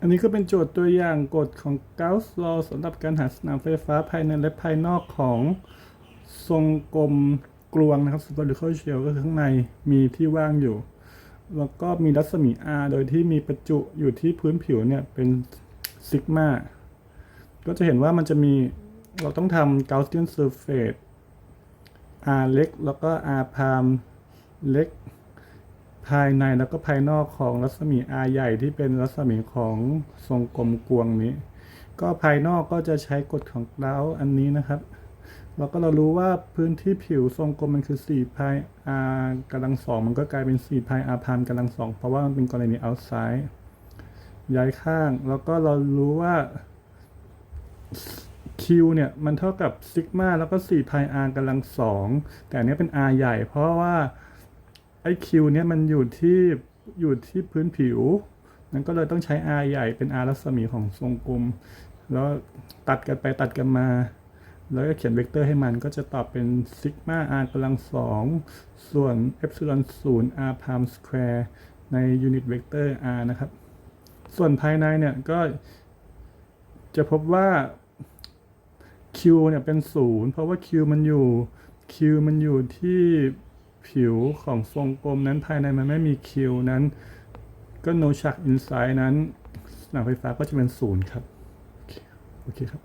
อันนี้ก็เป็นโจทย์ตัวอย่างกฎของ Gauss law สำหรับการหาสนามไฟฟ้าภายในและภายนอกของทรงกลมกลวงนะครับ spherical shell ก็คือข้างในมีที่ว่างอยู่ แล้วก็มีรัศมี r โดยที่มีประจุอยู่ที่พื้นผิวเนี่ยเป็นซิกมาก็จะเห็นว่ามันจะมีเราต้องทำ Gaussian surface r เล็ก แล้วก็ r prime เล็ก ภายในแล้วก็ภายนอกของรัศมี R ใหญ่ที่เป็นรัศมีของทรงกลมกวงนี้ ก็ภายนอกก็จะใช้กฎของเกลาอันนี้นะครับแล้วก็เรารู้ว่าพื้นที่ผิวทรงกลมมันคือ4พาย r กำลังสองมันก็กลายเป็น4พาย r พามกำลังสองเพราะว่ามันเป็นกรณี outside ย้ายข้าง แล้วก็เรารู้ว่า Q เนี่ยมันเท่ากับซิกมาแล้วก็4พาย r กำลังสองแต่อันนี้เป็น r ใหญ่เพราะว่า ไอคิวเนี่ยมันอยู่ที่อยู่ที่พื้นผิว นั้นก็เลยต้องใช้ R ใหญ่เป็น R รัศมีของทรงกลม แล้วตัดกันไปตัดกันมา แล้วก็เขียนเวกเตอร์ให้มันก็จะตอบเป็นซิกมา R กำลังสองส่วน epsilon 0 R prime square ในยูนิตเวกเตอร์ R นะครับ ส่วนภายในเนี่ยก็จะพบว่า Q เนี่ยเป็นศูนย์เพราะว่า Q มันอยู่ Q มันอยู่ที่ ผิวของทรงกลมนั้นภายในมันไม่มีคิวนั้น ก็โนชักอินไซด์นั้นสนามไฟฟ้าก็จะเป็นศูนย์ครับ โอเคครับ